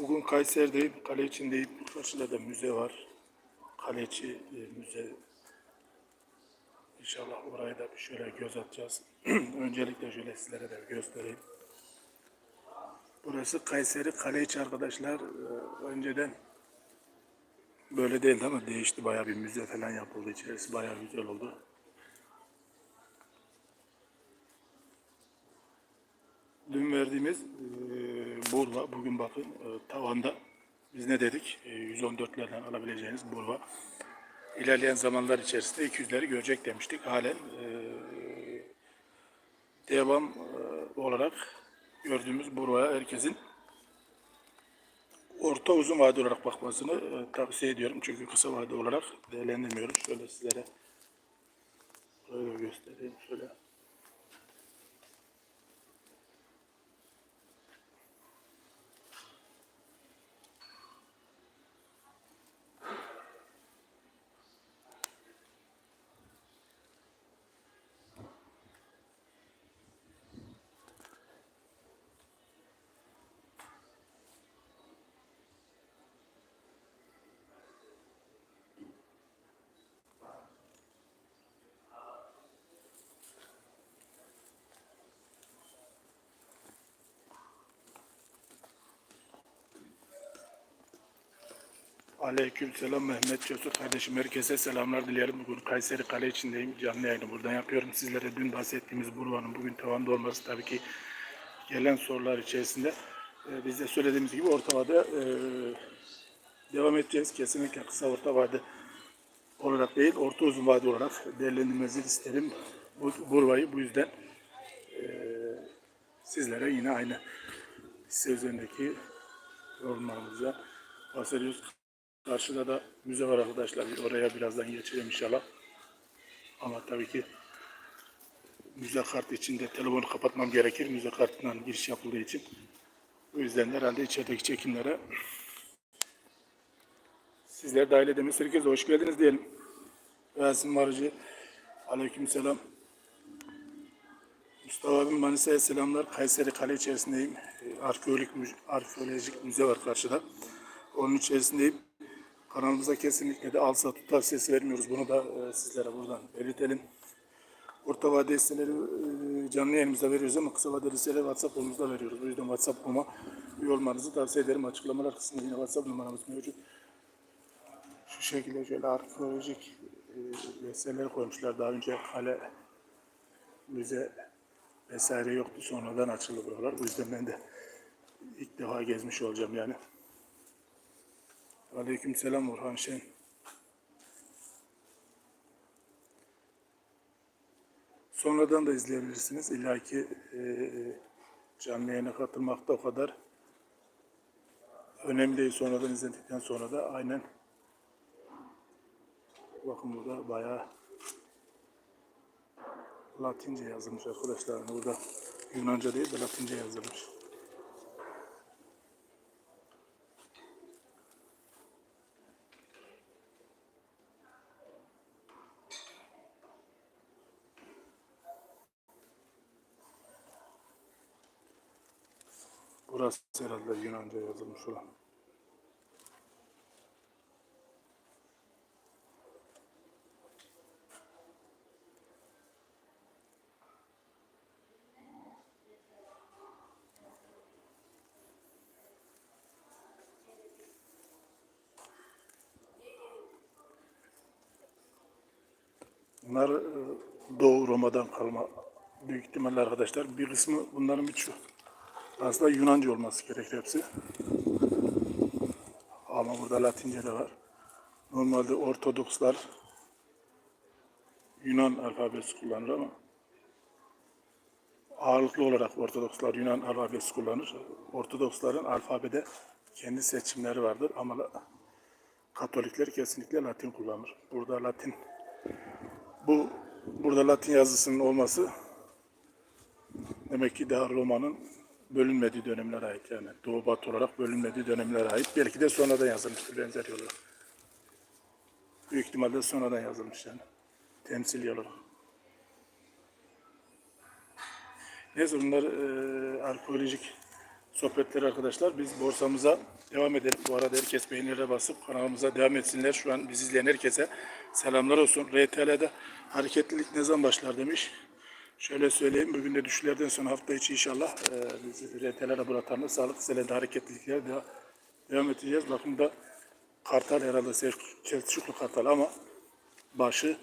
Bugün Kayseri'deyim, kale içindeyim. Karşıda da müze var. Kale e, müze. İnşallah oraya da bir şöyle göz atacağız. Öncelikle şöyle sizlere de göstereyim. Burası Kayseri Kale içi arkadaşlar. Ee, Önceden böyle değildi ama değişti. Bayağı bir müze falan yapıldı. İçerisi bayağı güzel oldu. Dün verdiğimiz e, burva, bugün bakın e, tavanda biz ne dedik? E, 114'lerden alabileceğiniz burva. İlerleyen zamanlar içerisinde 200'leri görecek demiştik. Halen e, devam e, olarak gördüğümüz burvaya herkesin orta uzun vade olarak bakmasını e, tavsiye ediyorum. Çünkü kısa vade olarak değerlendirmiyorum. Şöyle sizlere böyle göstereyim. Şöyle. Aleyküm selam Mehmet Cesur kardeşim. Herkese selamlar dilerim. Bugün Kayseri Kale içindeyim. Canlı yayını buradan yapıyorum. Sizlere dün bahsettiğimiz Burvan'ın bugün tavanda olması tabii ki gelen sorular içerisinde. Ee, biz de söylediğimiz gibi orta vade e, devam edeceğiz. Kesinlikle kısa orta vade olarak değil, orta uzun vade olarak değerlendirmenizi isterim. Bu, Burva'yı bu yüzden e, sizlere yine aynı hisse üzerindeki yorumlarımıza bahsediyoruz. Karşıda da müze var arkadaşlar. Oraya birazdan geçelim inşallah. Ama tabii ki müze kartı içinde telefonu kapatmam gerekir. Müze kartından giriş yapıldığı için. O yüzden de herhalde içerideki çekimlere sizler dahil edemiyoruz. Herkese hoş geldiniz diyelim. Yasin Varıcı. Aleyküm selam. Mustafa abim Manisa'ya selamlar. Kayseri Kale içerisindeyim. Ee, Arkeolojik, arkeolojik müze var karşıda. Onun içerisindeyim. Kanalımıza kesinlikle de alsa tutar ses vermiyoruz. Bunu da e, sizlere buradan belirtelim. Orta vade hisseleri e, canlı yayınımızda veriyoruz ama kısa vadeli hisseleri WhatsApp grubumuzda veriyoruz. O yüzden WhatsApp grubuma üye olmanızı tavsiye ederim. Açıklamalar kısmında yine WhatsApp numaramız mevcut. Şu şekilde şöyle arkeolojik e, eserleri koymuşlar. Daha önce kale, müze vesaire yoktu. Sonradan açıldı buralar. Bu yüzden ben de ilk defa gezmiş olacağım yani. Aleyküm selam Orhan Şen. Sonradan da izleyebilirsiniz. İlla ki e, canlı yayına katılmak da o kadar önemli değil. Sonradan izledikten sonra da aynen bakın burada bayağı Latince yazılmış arkadaşlar. Burada Yunanca değil de Latince yazılmış. Burası herhalde Yunanca yazılmış olan. Bunlar e, Doğu Roma'dan kalma büyük ihtimalle arkadaşlar. Bir kısmı bunların birçoğu aslında Yunanca olması gerekir hepsi. Ama burada Latince de var. Normalde Ortodokslar Yunan alfabesi kullanır ama ağırlıklı olarak Ortodokslar Yunan alfabesi kullanır. Ortodoksların alfabede kendi seçimleri vardır ama Katolikler kesinlikle Latin kullanır. Burada Latin bu burada Latin yazısının olması demek ki daha Roma'nın bölünmediği dönemlere ait yani Doğu Batı olarak bölünmediği dönemlere ait. Belki de sonradan yazılmıştır benzer yollar. Büyük ihtimalle sonradan yazılmış yani. Temsili olarak. Neyse bunlar e, arkeolojik sohbetleri arkadaşlar. Biz borsamıza devam edelim. Bu arada herkes beğenilere basıp kanalımıza devam etsinler. Şu an bizi izleyen herkese selamlar olsun. RTL'de hareketlilik ne zaman başlar demiş. Şöyle söyleyeyim. Bugün de düşüşlerden sonra hafta içi inşallah e, RTL laboratuvarında sağlık selede hareketlilikler devam, devam edeceğiz. Bakın da kartal herhalde Sel- Selçuklu kartal ama başı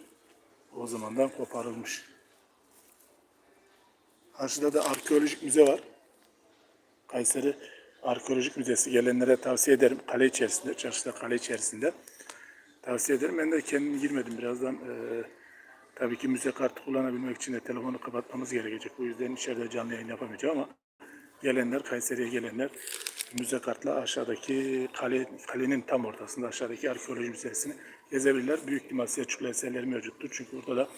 o zamandan koparılmış. Karşıda da arkeolojik müze var. Kayseri Arkeolojik Müzesi gelenlere tavsiye ederim. Kale içerisinde, çarşıda kale içerisinde. Tavsiye ederim. Ben de kendim girmedim. Birazdan e, tabii ki müze kartı kullanabilmek için de telefonu kapatmamız gerekecek. Bu yüzden içeride canlı yayın yapamayacağım ama gelenler, Kayseri'ye gelenler müze kartla aşağıdaki kale, kalenin tam ortasında aşağıdaki arkeoloji müzesini gezebilirler. Büyük ihtimal Selçuklu eserleri mevcuttur. Çünkü burada da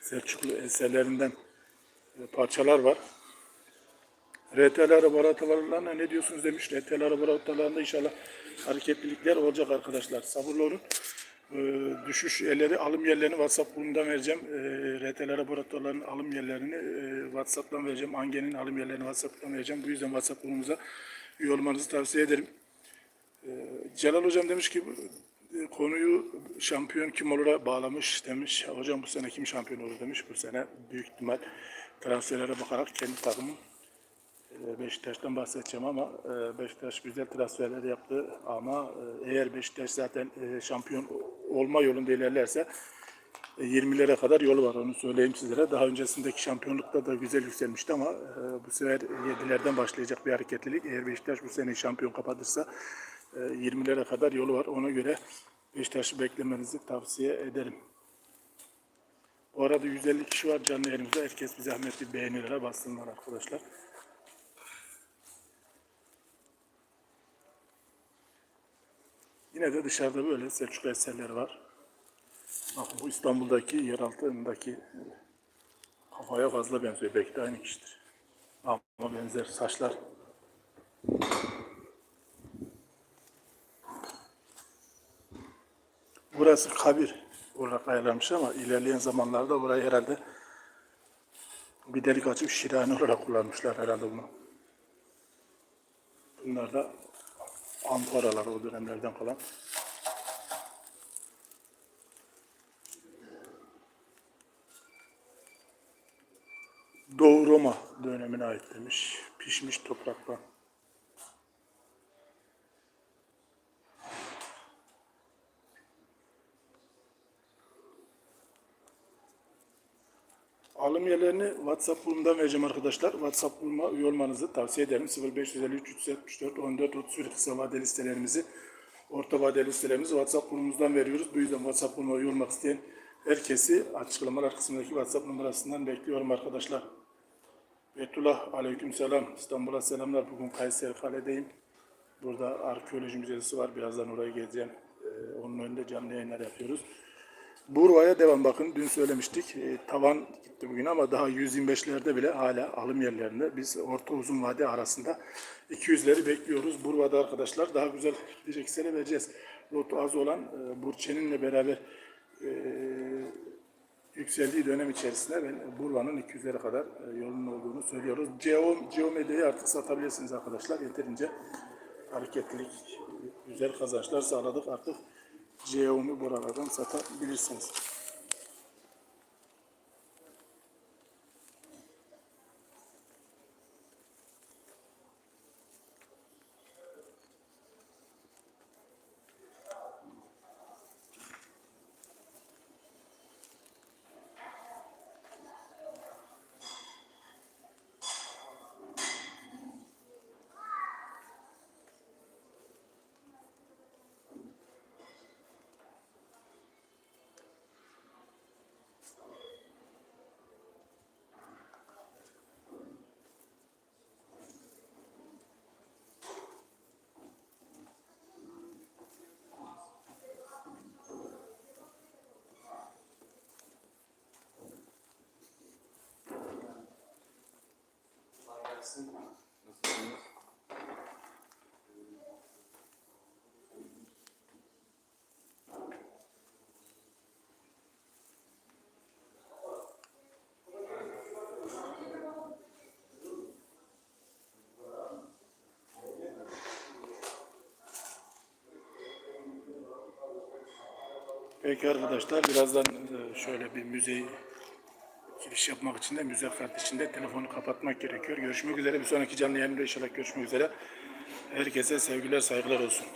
Selçuklu eserlerinden e, parçalar var. RTL laboratuvarlarına ne diyorsunuz demiş. RTL laboratuvarlarında inşallah hareketlilikler olacak arkadaşlar. Sabırlı olun. Ee, düşüş yerleri, alım yerlerini WhatsApp grubundan vereceğim. Ee, RTL laboratuvarlarının alım yerlerini e, WhatsApp'tan vereceğim. Angen'in alım yerlerini WhatsApp'tan vereceğim. Bu yüzden WhatsApp grubumuza üye olmanızı tavsiye ederim. Ee, Celal Hocam demiş ki e, konuyu şampiyon kim olur'a bağlamış demiş. Hocam bu sene kim şampiyon olur demiş. Bu sene büyük ihtimal transferlere bakarak kendi takımın e, Beşiktaş'tan bahsedeceğim ama e, Beşiktaş güzel transferler yaptı ama e, eğer Beşiktaş zaten e, şampiyon olma yolunda ilerlerse e, 20'lere kadar yolu var onu söyleyeyim sizlere. Daha öncesindeki şampiyonlukta da güzel yükselmişti ama e, bu sefer 7'lerden başlayacak bir hareketlilik. Eğer Beşiktaş bu sene şampiyon kapatırsa e, 20'lere kadar yolu var. Ona göre Beşiktaş'ı beklemenizi tavsiye ederim. Bu arada 150 kişi var canlı yayınımızda. Herkes bir zahmet bir beğenilere bassınlar arkadaşlar. Yine de dışarıda böyle Selçuklu eserleri var. Bakın bu İstanbul'daki yeraltındaki kafaya fazla benziyor. Belki de aynı kişidir. Ama benzer saçlar. Burası kabir olarak ayarlanmış ama ilerleyen zamanlarda burayı herhalde bir delik açıp şirane olarak kullanmışlar herhalde bunu. Bunlar da amforalar o dönemlerden kalan. Doğu Roma dönemine ait demiş. Pişmiş topraktan. Alım yerlerini WhatsApp grubundan vereceğim arkadaşlar. WhatsApp grubuma üye olmanızı tavsiye ederim. 0553 374 14 31 kısa vadeli listelerimizi, orta vadeli listelerimizi WhatsApp grubumuzdan veriyoruz. Bu yüzden WhatsApp grubuma üye olmak isteyen herkesi açıklamalar kısmındaki WhatsApp numarasından bekliyorum arkadaşlar. Betullah aleykümselam. İstanbul'a selamlar. Bugün Kayseri Kale'deyim. Burada arkeoloji müzesi var. Birazdan oraya geleceğim. Ee, onun önünde canlı yayınlar yapıyoruz. Burva'ya devam bakın. Dün söylemiştik. E, tavan gitti bugün ama daha 125'lerde bile hala alım yerlerinde. Biz orta uzun vade arasında 200'leri bekliyoruz. Burva'da arkadaşlar daha güzel gidecek sene vereceğiz. Lotu az olan e, Burçenin'le beraber e, yükseldiği dönem içerisinde ben Burva'nın 200'lere kadar e, yolun olduğunu söylüyoruz. Geo, Geomedya'yı artık satabilirsiniz arkadaşlar. Yeterince hareketlilik, güzel kazançlar sağladık artık. Geo'mu buralardan satabilirsiniz. gelsin. Nasılsınız? Peki arkadaşlar birazdan e, şöyle bir müzeyi giriş yapmak için de müze kart içinde telefonu kapatmak gerekiyor. Görüşmek üzere bir sonraki canlı yayında inşallah görüşmek üzere. Herkese sevgiler saygılar olsun.